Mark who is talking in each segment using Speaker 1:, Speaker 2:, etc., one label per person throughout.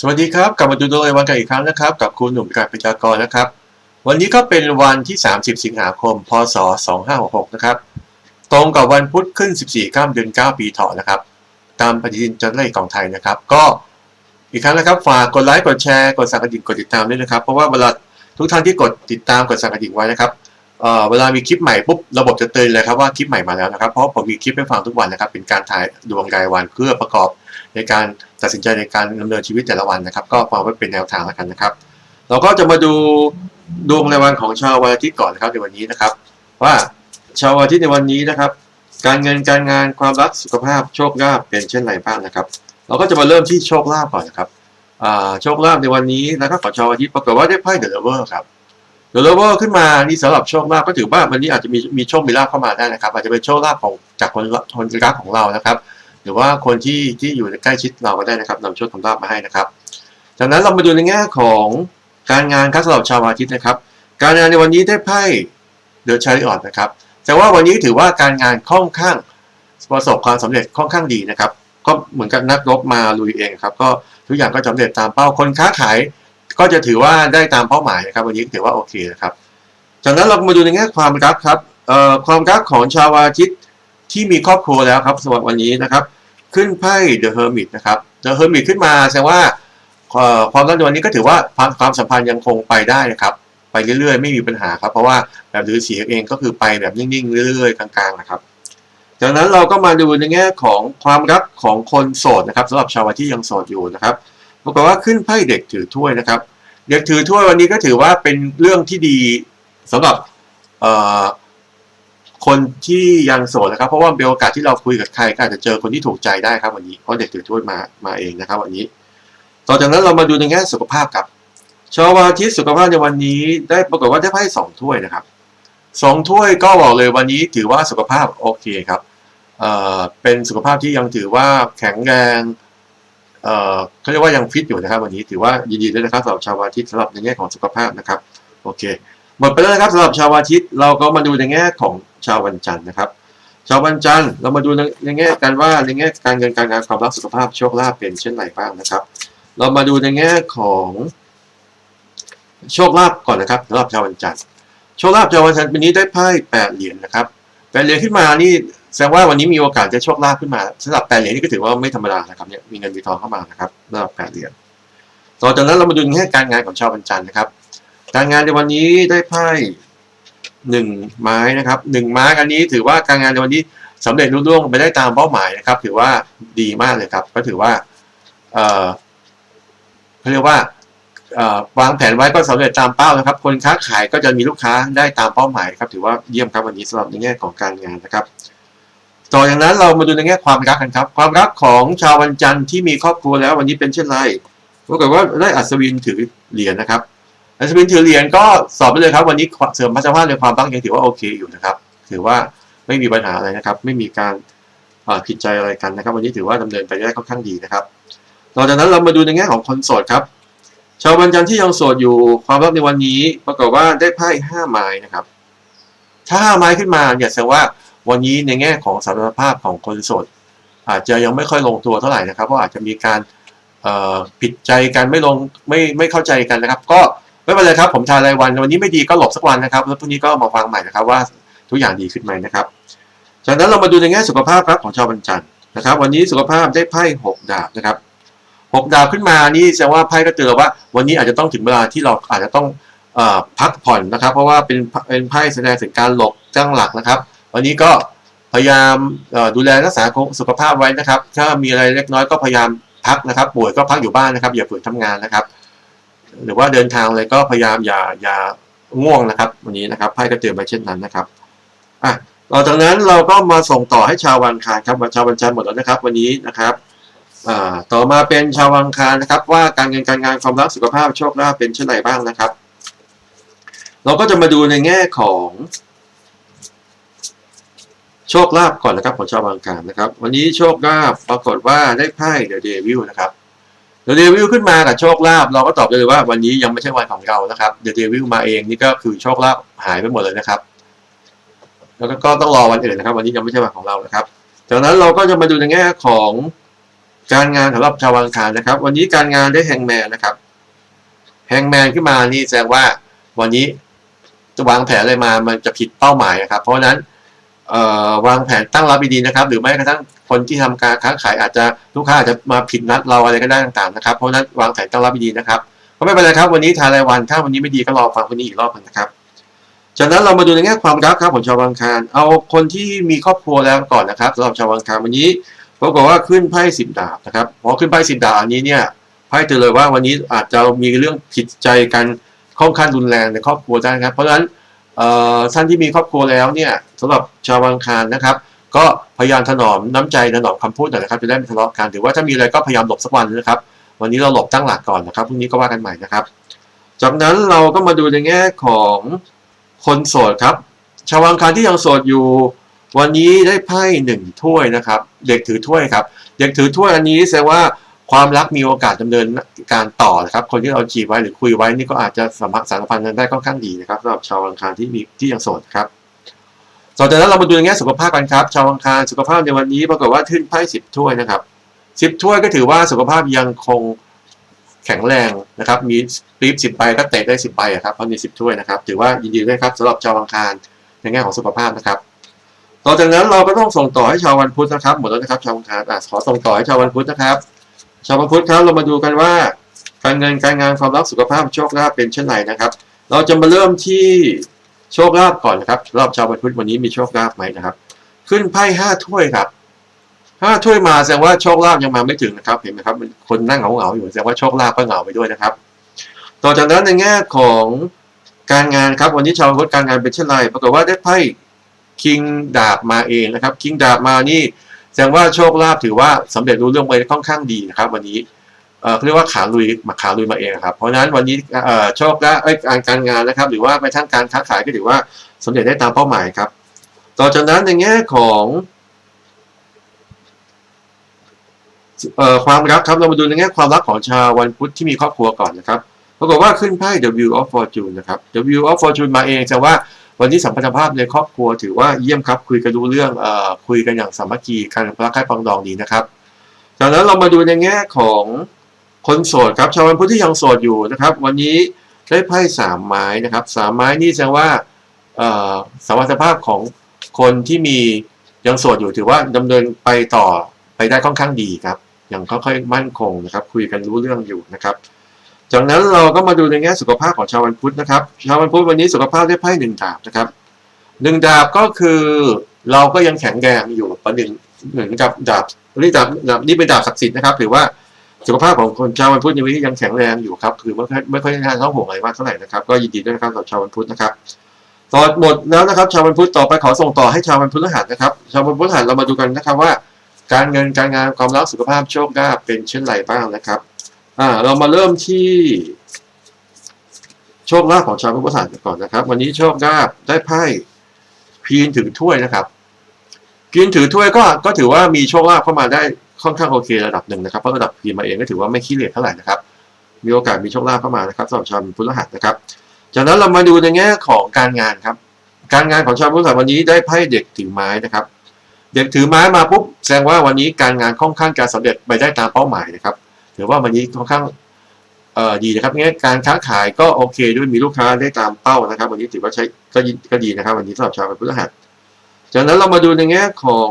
Speaker 1: สวัสดีครับ กลับมาดูดวงรายวันกันอีกครั้งนะครับ กับคุณหนุ่มการประชากรนะครับ วันนี้ก็เป็นวันที่ 30 สิงหาคม พศ 2566 นะครับ ตรงกับวันพุธขึ้น 14ข้ามเดือน 9 ปีเถาะนะครับ ตามปฏิทินจันทร์เลขของไทยนะครับ ก็อีกครั้งนะครับ ฝากกดไลค์ กดแชร์ กดสั่นกระดิ่ง กดติดตามด้วยนะครับ เพราะว่าเวลาทุกท่านที่กดติดตาม กดสั่นกระดิ่งไว้นะครับ เวลามีคลิปใหม่ปุ๊บระบบจะเตือนเลยครับว่าคลิปใหม่มาแล้วนะครับ เพราะผมมีคลิปให้ฟังทุกวันนะครับ เป็นการถ่ายดวงรายวันเพื่อประกอบในการตัดสินใจในการดำเนินชีวิตแต่ละวันนะครับ ก็ฟังไว้เป็นแนวทางแล้วกันนะครับ เราก็จะมาดูดวงรายวันของชาววันอาทิตย์ก่อนนะครับในวันนี้นะครับ ว่าชาววันอาทิตย์ในวันนี้นะครับ การเงินการงานความรักสุขภาพโชคลาภเป็นเช่นไรบ้างนะครับ เราก็จะมาเริ่มที่โชคลาภก่อนนะครับโชคลาภในวันนี้นะครับของชาวอาทิตย์ปรากฏว่าได้ไพ่เดอะเลเวอร์ครับ เดอะเลเวอร์ขึ้นมานี่สำหรับโชคลาภก็ถือว่าวันนี้อาจจะมีมีโชคมีลาภเข้ามาได้นะครับ อาจจะเป็นโชคลาภของจากคนคนรักของเรานะครับ หรือว่าคนที่ที่อยู่ใใกล้ชิดเราก็ได้นะครับนำโชคทำลาภมาให้นะครับจากนั้นเรามาดูในแง่ของการงานครับสำหรับชาวอาทิตย์นะครับ การงานในวันนี้ได้ไพ่เดอะชาริออตนะครับแต่ว่าวันนี้ถือว่าการงานค่อนข้างประสบความสำเร็จค่อนข้างดีนะครับ ก็เหมือนกับนักรบมาลุยเองครับ ก็ทุกอย่างก็สำเร็จตามเป้าคนค้าขาย ก็จะถือว่าได้ตามเป้าหมายนะครับวันนี้ถือว่าโอเคนะครับ จากนั้นเรามาดูในแง่ความรักครับความรักของชาวอาทิตย์ที่มีครอบครัวแล้วครับสำหรับวันนี้นะครับ ขึ้นไพ่ The Hermit นะครับ The Hermit ขึ้นมาแสดงว่าความรักในวันนี้ก็ถือว่าความสัมพันธ์ยังคงไปได้นะครับ ไปเรื่อยๆ ไม่มีปัญหาครับ เพราะว่าแบบฤาษีเองก็คือไปแบบนิ่งๆ เรื่อยๆ กลางๆนะครับจากนั้นเราก็มาดูในแง่ของความรักของคนโสดนะครับสำหรับชาวอาที่ยังโสดอยู่นะครับ ปรากฏว่าขึ้นไพ่เด็กถือถ้วยนะครับ เด็กถือถ้วยวันนี้ก็ถือว่าเป็นเรื่องที่ดีสำหรับคนที่ยังโสดนะครับ เพราะว่าเป็นโอกาสที่เราคุยกับใครก็อาจจะเจอคนที่ถูกใจได้ครับวันนี้เพราะเด็กถือถ้วยมามาเองนะครับ วันนี้ ต่อจากนั้นเรามาดูในแง่สุขภาพครับชาววันอาทิตย์สุขภาพในวันนี้ได้ปรากฏว่าได้ไพ่สองถ้วยนะครับสองถ้วยก็บอกเลยวันนี้ถือว่าสุขภาพโอเคครับเเป็นสุขภาพที่ยังถือว่าแข็งแรง เอ่อเขาเรียกว่ายังฟิตอยู่นะครับวันนี้ถือว่ายินดีด้วยนะครับสำหรับชาววันอาทิตย์สำหรับในแง่ของสุขภาพนะครับโอเคหมดไปแล้วนะครับสำหรับชาวอาทิตย์เราก็มาดูในแง่ของชาววันจันทร์นะครับ ชาววันจันทร์เรามาดูในในแง่กันว่าในแง่การเงินการงานความรักสุขภาพโชคลาภเป็นเช่นไรบ้างนะครับ เรามาดูในแง่ของโชคลาภก่อนนะครับสำหรับชาววันจันทร์โชคลาภชาววันจันทร์ปีนี้ได้ไพ่แปดเหรียญนะครับแปดเหรียญขึ้นมานี่ แสดงว่าวันนี้มีโอกาสจะโชคลาภขึ้นมาสำหรับแปดเหรียญนี่ก็ถือว่าไม่ธรรมดานะครับเนี่ยมีเงินมีทองเข้ามานะครับสำหรับแปดเหรียญต่อจากนั้นเรามาดูในแง่การงานของชาววันจันนะครับ การงานในวันนี้ได้ไพ่หนึ่งไม้นะครับหนึ่งไม้อันนี้ถือว่าการงานในวันนี้สำเร็จรุ่ร่วงไปได้ตามเป้าหมายนะครับ ถือว่าดีมากเลยครับ ก็ถือว่าเอ่อเขาเรียกว่าวางแผนไว้ก็สำเร็จตามเป้านะครับ คนค้าขายก็จะมีลูกค้าได้ตามเป้าหมายครับ ถือว่าเยี่ยมครับวันนี้สำหรับในแง่ของการงานนะครับ ต่อจากนั้นเรามาดูในแง่ความรักกันครับ ความรักของชาววันจันทร์ที่มีครอบครัวแล้ววันนี้เป็นเช่นไรปรากฏว่าได้อัศวินถือเหรียญนะครับ อัศวินถือเหรียญก็สอบไปเลยครับ วันนี้เสริมพัชภาในความรักยังถือว่าโอเคอยู่นะครับ ถือว่าไม่มีปัญหาอะไรนะครับ ไม่มีการผิดใจอะไรกันนะครับ วันนี้ถือว่าดำเนินไปได้ค่อนข้างดีนะครับต่อจากนั้นเรามาดูในแง่ของคนโสดครับ ชาววันจันทร์ที่ยังโสดอยู่ความรักในวันนี้ปรากฏว่าได้ไพ่ห้าไม้นะครับ ถ้าห้าไม้ขึ้นมาเนี่ยแสดงว่า วันนี้ในแง่ของสารภาพของคนโสดอาจจะยังไม่ค่อยลงตัวเท่าไหร่นะครับเพราะอาจจะมีการผิดใจกันไม่ลงไม่ไม่เข้าใจกันนะครับ ก็ไม่เป็นไรครับ ผมทายรายวัน วันนี้ไม่ดีก็หลบสักวันนะครับ แล้วพรุ่งนี้ก็มาฟังใหม่นะครับว่าทุกอย่างดีขึ้นไหมนะครับ จากนั้นเรามาดูในแง่สุขภาพครับของชาววันจันนะครับ วันนี้สุขภาพได้ไพ่หกดาบนะครับหกดาบขึ้นมานี่แสดงว่าไพ่ก็เตือนว่า วันนี้อาจจะต้องถึงเวลาที่เราอาจจะต้องอพักผ่อนนะครับ เพราะว่าเป็นเป็นไพ่แสดงถึงการหลบตั้งหลักนะครับ วันนี้ก็พยายามดูแลรักษาสุขภาพไว้นะครับ ถ้ามีอะไรเล็กน้อยก็พยายามพักนะครับ ป่วยก็พักอยู่บ้านนะครับ อย่าฝืนทำงานนะครับ หรือว่าเดินทางอะไรก็พยายามอย่าอย่าง่วงนะครับ วันนี้นะครับไพ่ก็เตือนไปเช่นนั้นนะครับอะหลังจากนั้นเราก็มาส่งต่อให้ชาววันอังคารครับวันชาววันจันทร์หมดแล้วนะครับ วันนี้นะครับอ่าต่อมาเป็นชาววันอังคารนะครับ ว่าการเงินการงานความรักสุขภาพโชคลาภเป็นเช่นไรบ้างนะครับ เราก็จะมาดูในแง่ของ โชคลาภก่อนนะครับของชาวบางการนะครับ วันนี้โชคลาภปรากฏว่าได้ไพ่เดอะเดวิลนะครับเดอะเดวิลขึ้นมากับโชคลาภเราก็ตอบได้เลยว่าวันนี้ยังไม่ใช่วันของเรานะครับเดอะเดวิลมาเองนี่ก็คือโชคลาภหายไปหมดเลยนะครับ แล้วก็ต้องรอวันอื่นนะครับ วันนี้ยังไม่ใช่วันของเรานะครับจากนั้นเราก็จะมาดูในแง่ของการงานสำหรับชาวอังคารนะครับ วันนี้การงานได้แฮงแมนนะครับแฮงแมนขึ้นมานี่แสดงว่าวันนี้จะวางแผนอะไรมามันจะผิดเป้าหมายนะครับ เพราะฉะนั้น วางแผนตั้งรับดีๆนะครับ หรือไม่กระทั่งคนที่ทำการค้าขายอาจจะลูกค้าอาจจะมาผิดนัดเราอะไรก็ได้ต่างๆนะครับ เพราะนั้นวางแผนตั้งรับดีๆนะครับก็ไม่เป็นไรครับวันนี้ทายรายวันถ้าวันนี้ไม่ดีก็รอฟังวันนี้อีกรอบหนึงนะครับจากนั้นเรามาดูในแง่ความรักครับของชาวอังคารเอาคนที่มีครอบครัวแล้วก่อนนะครับสำหรับชาวอังคารวันนี้ปรากฏว่าขึ้นไพ่สิบดาบนะครับพอขึ้นไพ่สิบดาบอันนี้เนี่ยไพ่เตือนเลยว่าวันนี้อาจจะมีเรื่องผิดใจกันค่อนข้างรุนแรงในครอบครัวได้ครับ เพราะฉะนั้น ท่านที่มีครอบครัวแล้วเนี่ยสำหรับชาวอังคารนะครับ ก็พยายามถนอมน้ำใจถนอมคำพูดหน่อยนะครับจะได้ไม่ทะเลาะกันหรือว่าถ้ามีอะไรก็พยายามหลบสักวันนะครับ วันนี้เราหลบตั้งหลักก่อนนะครับพรุ่งนี้ก็ว่ากันใหม่นะครับ จากนั้นเราก็มาดูในแง่ของคนโสดครับ ชาวอังคารที่ยังโสดอยู่ วันนี้ได้ไพ่หนึ่งถ้วยนะครับ เด็กถือถ้วยครับ เด็กถือถ้วยอันนี้แสดงว่า ความรักมีโอกาสดำเนินการต่อนะครับ คนที่เราจีบไว้หรือคุยไว้นี่ก็อาจจะสัมพันธ์สารพันธ์กันได้ค่อนข้างดีนะครับสำหรับชาวอังคารที่มีที่ยังโสดครับต่อจากนั้นเรามาดูในแง่สุขภาพกันครับ ชาวอังคารสุขภาพในวันนี้ปรากฏว่าขึ้นไพ่สิบถ้วยนะครับสิบถ้วยก็ถือว่าสุขภาพยังคงแข็งแรงนะครับ มีปี๊บสิบใบก็เตะได้สิบใบอะครับเพราะมีสิบถ้วยนะครับถือว่ายินดีด้วยครับสำหรับชาวอังคารในแง่ของสุขภาพนะครับต่อจากนั้นเราก็ต้องส่งต่อให้ชาววันพุธนะครับหมดแล้วนะครับชาวอังคารอะขอส่งต่อให้ชาววันพุธนะครับ ชาวพุทธครับเรามาดูกันว่า การเงินการงานความรักสุขภาพโชคลาภเป็นเช่นไรนะครับ เราจะมาเริ่มที่โชคลาภก่อนนะครับรับชาวพุทธวันนี้มีโชคลาภไหมนะครับ ขึ้นไพ่ห้าถ้วยครับถ้าถ้วยมาแสดงว่าโชคลาภยังมาไม่ถึงนะครับเห็นไหมครับคนนั่งเหงาๆอยู่แสดงว่าโชคลาภก็เหงาไปด้วยนะครับ ต่อจากนั้นในแง่ของการงานครับวันนี้ชาวพุทธการงานเป็นเช่นไรปรากฏว่าได้ไพ่คิงดาบมาเองนะครับคิงดาบมานี่ ดงว่าโชคลาภถือว่าสำเร็จรู้เรื่องไปค่อนข้างดีนะครับ วันนี้เอ่อเขาเรียกว่าขาลุยมาขาลุยมาเองครับ เพราะฉะนั้นวันนี้เอ่อโชคลาภเอ้การการงานนะครับ หรือว่าไปทั้งการค้าขายก็ถือว่าสำเร็จได้ตามเป้าหมายครับ ต่อจากนั้นในแง่ของเอ่อความรักครับเรามาดูในแง่ความรักของชาววันพุธที่มีครอบครัวก่อนนะครับปรากฏว่าขึ้นไพ่ W of Fortune นะครับ W of Fortune มาเองแต่ว่า วันนี้สัมพันธภาพในครอบครัวถือว่าเยี่ยมครับ คุยกันรู้เรื่องเอ่อคุยกันอย่างสามัคคีการรักใคร่ปองดองดีนะครับจากนั้นเรามาดูในแง่ของคนโสดครับชาววันพุธที่ยังโสดอยู่นะครับ วันนี้ได้ไพ่สามไม้นะครับสามไม้นี่แสดงว่าสมรรถภาพของคนที่มียังโสดอยู่ถือว่าดำเนินไปต่อไปได้ค่อนข้างดีครับ อย่างค่อยๆมั่นคงนะครับ คุยกันรู้เรื่องอยู่นะครับ จากนั้นเราก็มาดูในแง่สุขภาพของชาววันพุธนะครับ ชาววันพุธวันนี้สุขภาพได้ไพ่หนึ่งดาบนะครับหนึ่งดาบก็คือเราก็ยังแข็งแรงอยู่ประหนึ่งเหมือนกับดาบนี่ดาบดาบนี่เป็นดาบศักดิ์สิทธิ์นะครับถือว่าสุขภาพของคนชาววันพุธในวันนี้ยังแข็งแรงอยู่ครับคือไม่ค่อยไม่ค่อยน่าต้องห่วงอะไรมากเท่าไหร่นะครับก็ยินดีด้วยนะครับสำหรับชาววันพุธนะครับต่อหมดแล้วนะครับ ชาววันพุธต่อไปขอส่งต่อให้ชาววันพุธหัสนะครับ ชาววันพุธหัสเรามาดูกันนะครับว่า การเงินการงานความรักสุขภาพโชคลาภเป็นเช่นไรบ้างนะครับ อ่า เรามาเริ่มที่ โชคลาภของชาวพุทธศาสนาก่อนนะครับ วันนี้โชคลาภได้ไพ่พีนถือถ้วยนะครับพีนถือถ้วยก็ก็ถือว่ามีโชคลาภเข้ามาได้ค่อนข้างโอเคระดับหนึ่งนะครับเพราะระดับพีนมาเองก็ถือว่าไม่ขี้เหร่เท่าไหร่นะครับ มีโอกาสมีโชคลาภเข้ามานะครับสำหรับชาวพุทธหัสนะครับ จากนั้นเรามาดูในแง่ของการงานครับ การงานของชาวพุทธศาสนาวันนี้ได้ไพ่เด็กถือไม้นะครับ เด็กถือไม้มาปุ๊บแสดงว่าวันนี้การงานค่อนข้างการสำเร็จไปได้ตามเป้าหมายนะครับ ถือว่าวันนี้ค่อนข้างเอ่อดีนะครับงั้นการค้าขายก็โอเคด้วยมีลูกค้าได้ตามเป้านะครับ วันนี้ถือว่าใช้ก็ยินก็ดีนะครับ วันนี้สำหรับชาวพฤหัสจากนั้นเรามาดูในแง่ของ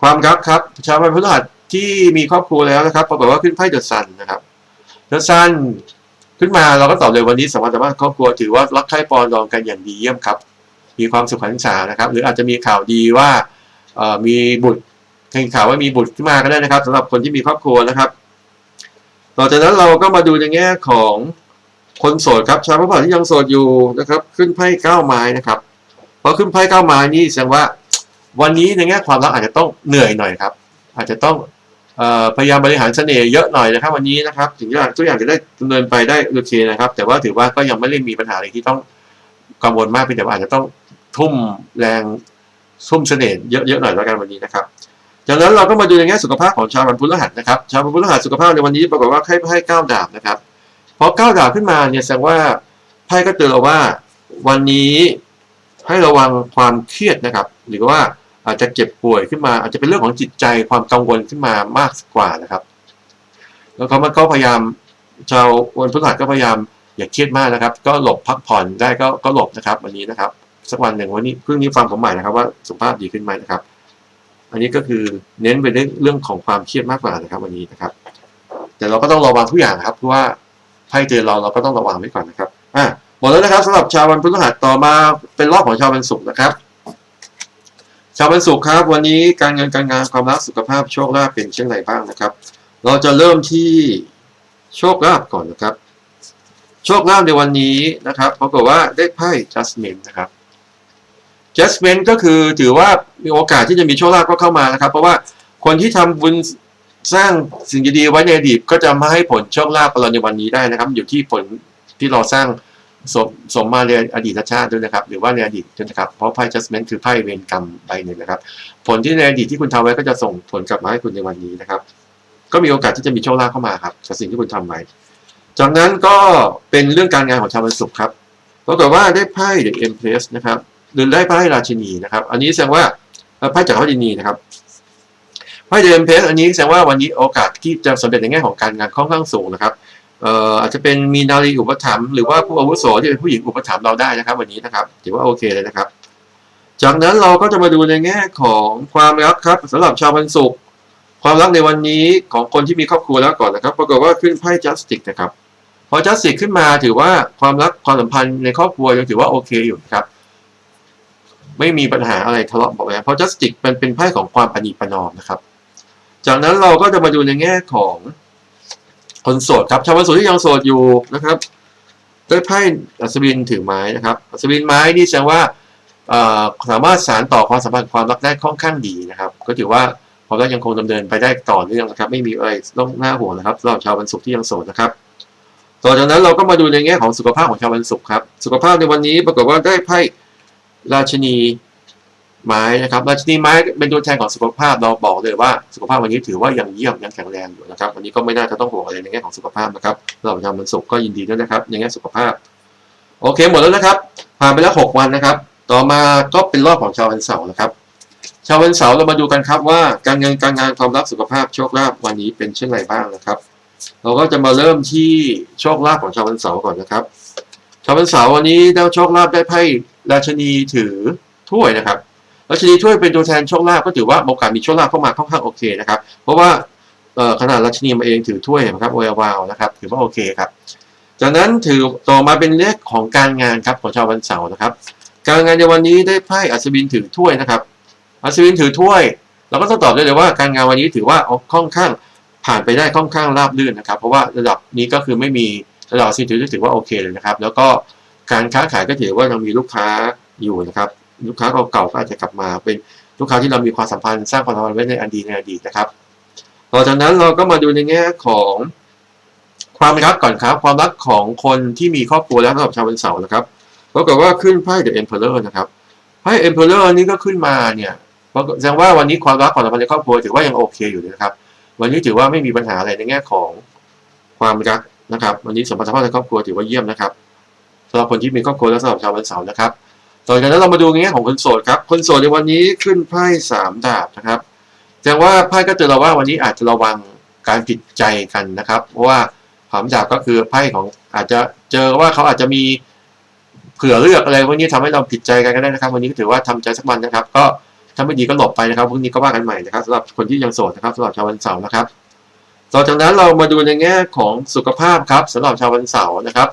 Speaker 1: ความรักครับชาวพฤหัสที่มีครอบครัวแล้วนะครับปรากฏว่าขึ้นไพ่เดอะซันนะครับเดอะซันขึ้นมาเราก็ตอบเลยวันนี้สมรรถภาพครอบครัวถือว่ารักใคร่ปรองดองกันอย่างดีเยี่ยมครับ มีความสุขหันษานะครับ หรืออาจจะมีข่าวดีว่ามีบุตรเห็นข่าวว่ามีบุตรขึ้นมาก็ได้นะครับสำหรับคนที่มีครอบครัวนะครับ ต่อจากนั้นเราก็มาดูในแง่ของคนโสดครับชาวพระพที่ยังโสดอยู่นะครับ ขึ้นไพ่เก้าไม้นะครับพอขึ้นไพ่เก้าไม้นี่แสดงว่า วันนี้ในแง่ความรักอาจจะต้องเหนื่อยหน่อยครับ อาจจะต้องออพยายามบริหารเสน่ห์เยอะหน่อยนะครับ วันนี้นะครับถึงทุกอย่างทุกอย่างจะได้ดำเนินไปได้โอเคนะครับ แต่ว่าถือว่าก็ยังไม่ได้มีปัญหาอะไรที่ต้องกังวลมากเพียงแต่ว่าอาจจะต้องทุ่มแรงซุ่มเสน่ห์เยอะๆหน่อยแล้วกันวันนี้นะครับ จากนั้นเราก็มาดูในแง่สุขภาพของชาววันพฤหัสนะครับ ชาววันพฤหัสสุขภาพในวันนี้ปรากฏว่าไพ่ไพ่เก้าดาบนะครับพอเก้าดาบขึ้นมาเนี่ยแสดงว่าไพ่ก็เตือนเราว่าวันนี้ให้ระวังความเครียดนะครับ หรือว่าอาจจะเจ็บป่วยขึ้นมา อาจจะเป็นเรื่องของจิตใจความกังวลขึ้นมามากกว่านะครับ แล้วก็มันก็พยายามชาววันพฤหัสก็พยายามอย่าเครียดมากนะครับ ก็หลบพักผ่อนได้ก็ก็หลบนะครับ วันนี้นะครับ สักวันหนึ่งวันนี้เพิ่งนี้ฟังผมใหม่นะครับว่าสุขภาพดีขึ้นไหมนะครับ อันนี้ก็คือเน้นไปเรื่องเรื่องของความเครียดมากกว่านะครับ วันนี้นะครับ แต่เราก็ต้องระวังทุกอย่างนะครับเพราะว่าไพ่เตือเราเราก็ต้องระวังไว้ก่อนนะครับอะหมดแล้วนะครับสำหรับชาววันพฤหัสต่อมาเป็นรอบของชาววันศุกร์นะครับชาววันศุกร์ครับ วันนี้การเงินการงานความรักสุขภาพโชคลาภเป็นเช่นไรบ้างนะครับ เราจะเริ่มที่โชคลาภก่อนนะครับ โชคลาภในวันนี้นะครับปรากฏว่าได้ไพ่ Judgment นะครับ Judgment ก็คือถือว่ามีโอกาสที่จะมีโชคลาภก็เข้ามานะครับ เพราะว่าคนที่ทำบุญสร้างสิ่งดีๆไว้ในอดีตก็จะมาให้ผลโชคลาภกับเราในวันนี้ได้นะครับ อยู่ที่ผลที่เราสร้างสมสมมาในอดีตชาติด้วยนะครับ หรือว่าในอดีตด้วยนะครับ เพราะไพ่ Judgment คือไพ่เวรกรรมใบหนึ่งนะครับ ผลที่ในอดีตที่คุณทำไว้ก็จะส่งผลกลับมาให้คุณในวันนี้นะครับ ก็มีโอกาสที่จะมีโชคลาภเข้ามาครับจากสิ่งที่คุณทำไว้จากนั้นก็เป็นเรื่องการงานของชาววันศุกร์ครับปรากฏว่าได้ไพ่ The Empress นะครับ หรือได้ไพ่ราชินีนะครับ อันนี้แสดงว่าเอ่อไพ่จากรราชินีนะครับไพ่ The Empress อันนี้แสดงว่าวันนี้โอกาสที่จะสำเร็จในแง่ของการงานค่อนข้างสูงนะครับเอ่ออาจจะเป็นมีนารีอุปถัมภ์หรือว่าผู้อาวุโสที่เป็นผู้หญิงอุปถัมภ์เราได้นะครับ วันนี้นะครับถือว่าโอเคเลยนะครับ จากนั้นเราก็จะมาดูในแง่ของความรักครับสำหรับชาววันศุกร์ความรักในวันนี้ของคนที่มีครอบครัวแล้วก่อนนะครับปรากฏว่าขึ้นไพ่ justice นะครับพอ justice ขึ้นมาถือว่าความรักความสัมพันธ์ในครอบครัวยังถือว่าโอเคอยู่นะครับ ไม่มีปัญหาอะไรทะเลาะเบอกแว้งเพราะ justice มันเป็นไพ่ของความปณีประนอมนะครับ จากนั้นเราก็จะมาดูในแง่ของคนโสดครับชาววันโสดที่ยังโสดอยู่นะครับได้ไพ่อัศวินถือไม้นะครับอัศวินไม้นี่แสดงว่าสามารถสานต่อความสัมพันธ์ความรักได้ค่อนข้างดีนะครับ ก็ถือว่าความรักยังคงดำเนินไปได้ต่อเนื่องนะครับ ไม่มีอะไรต้องน่าห่วงนะครับสำหรับชาววันศุกร์ที่ยังโสดนะครับ ต่อจากนั้นเราก็มาดูในแง่ของสุขภาพของชาววันศุกร์ครับ สุขภาพในวันนี้ปรากฏว่าได้ไพ่ ราชินีไม้นะครับราชินีไม้เป็นตัวแทนของสุขภาพเราบอกเลยว่าสุขภาพวันนี้ถือว่ายังเยี่ยมยังแข็งแรงอยู่นะครับวันนี้ก็ไม่น่าจะต้องห่วงอะไรในแง่ของสุขภาพนะครับเราชาววันศุกก็ยินดีด้วยนะครับในแง่สุขภาพ โอเคหมดแล้วนะครับ ผ่านไปแล้วหกวันนะครับ ต่อมาก็เป็นรอบของชาววันเสาร์นะครับ ชาววันเสาร์เรามาดูกันครับว่าการเงินการงานความรักสุขภาพโชคลาภวันนี้เป็นเช่นไรบ้างนะครับ เราก็จะมาเริ่มที่โชคลาภของชาววันเสาร์ก่อนนะครับ ชาววันเสาร์วันนี้ได้โชคลาภได้ไพ่ราชนีถือถ้วยนะครับราชนีถ้วยเป็นตัวแทนโชคลาภก็ถือว่าโอกาสมีโชคลาภเข้ามาค่อนข้างโอเคนะครับ เพราะว่าขนาดราชนีมาเองถือถ้วยนไหมครับโอเอวาวนะครับถือว่าโอเคครับ จากนั้นถือต่อมาเป็นเลขของการงานครับของชาววันเสาร์นะครับ การงานในวันนี้ได้ไพ่อัศวินถือถ้วยนะครับ อัศวินถือถ้วย เราก็ต้องตอบได้เลยว่าการงานวันนี้ถือว่าค่อนข้างผ่านไปได้ค่อนข้างราบรื่นนะครับ เพราะว่าระดับนี้ก็คือไม่มี ระดับอัศวินถือถือว่าโอเคเลยนะครับ แล้วก็การค้าขายก็ถือว่ายังมีลูกค้าอยู่นะครับ ลูกค้าเก่าๆก็อาจจะกลับมาเป็นลูกค้าที่เรามีความสัมพันธ์สร้างความสัมพันธ์ไว้ในอดีตในอดีตนะครับต่อจากนั้นเราก็มาดูในแง่ของความรักก่อนครับ ความรักของคนที่มีครอบครัวแล้วสำหรับชาววันเสาร์นะครับปรากฏว่าขึ้นไพ่ The Emperor นะครับไพ่ Emperor นี่ก็ขึ้นมาเนี่ยแสดงว่าวันนี้ความรักความสัมพันธ์ในครอบครัวถือว่ายังโอเคอยู่นะครับ วันนี้ถือว่าไม่มีปัญหาอะไรในแง่ของความรัก นะครับวันนี้สมรรถภาพในครอบครัวถือว่าเยี่ยมนะครับสำหรับคนที่มีครอบครัวและสำหรับชาววันเสาร์นะครับต่อจากนั้นเรามาดูในแง่ของคนโสดครับคนโสดในวันนี้ขึ้นไพ่สามดาบนะครับแสดงว่าไพ่ก็เตือนเราว่าวันนี้อาจจะระวังการผิดใจกันนะครับ เพราะว่าสามดาบก็คือไพ่ของอาจจะเจอว่าเขาอาจจะมีเผื่อเลือกอะไรพวกนี้ทำให้เราผิดใจกันก็ได้นะครับ วันนี้ก็ถือว่าทำใจสักวันนะครับ ก็ถ้าไม่ดีก็หลบไปนะครับพรุ่งนี้ก็ว่ากันใหม่นะครับสำหรับคนที่ยังโสดนะครับสำหรับชาววันเสาร์นะครับ ต่อจากนั้นเรามาดูในแง่ของสุขภาพครับสำหรับชาววันเสาร์นะครับ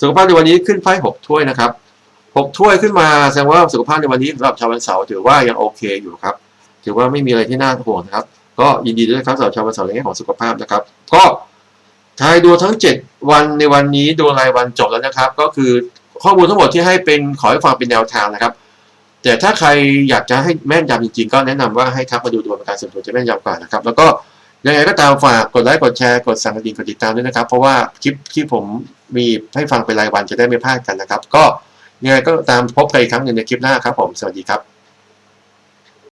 Speaker 1: สุขภาพในวันนี้ขึ้นไพ่หกถ้วยนะครับหกถ้วยขึ้นมาแสดงว่าสุขภาพในวันนี้สำหรับชาววันเสาร์ถือว่ายังโอเคอยู่ครับ ถือว่าไม่มีอะไรที่น่าห่วงนะครับ ก็ยินดีด้วยครับสำหรับชาววันเสาร์ในแง่ของสุขภาพนะครับ ก็ทายดูทั้ง 7 วันในวันนี้ดูรายวันจบแล้วนะครับ ก็คือข้อมูลทั้งหมดที่ให้เป็นขอให้ฟังเป็นแนวทางนะครับ แต่ถ้าใครอยากจะให้แม่นยำจริงๆ ก็แนะนำว่าให้ทักมาดูดวงป็นการส่วนตัวจะแม่นยำกว่านะครับ แล้วก็ ยังไงก็ตามฝากกดไลค์กดแชร์กดสั่งกระดิ่งกดติดตามด้วยนะครับ เพราะว่าคลิปที่ผมมีให้ฟังเป็นรายวันจะได้ไม่พลาดกันนะครับ ก็ยังไงก็ตามพบกันอีกครั้งหนึ่งในคลิปหน้าครับผมสวัสดีครับ